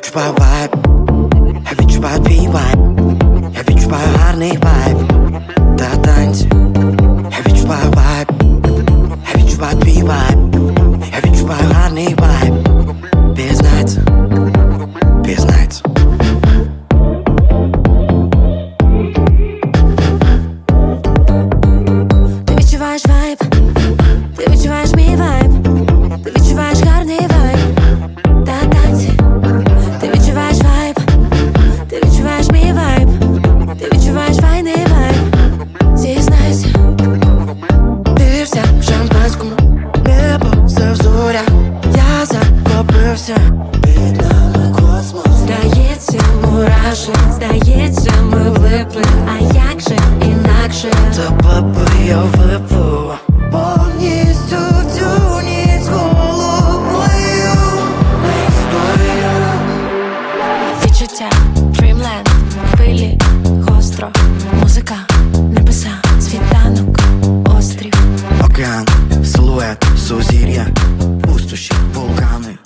X, Y, Y. небо, все Я захопився. Під нами космос. Здається, мураші, здається, ми влипли, а як же інакше? Та папу я випив. Повністю в цю сузір'я, пустощі вулкани.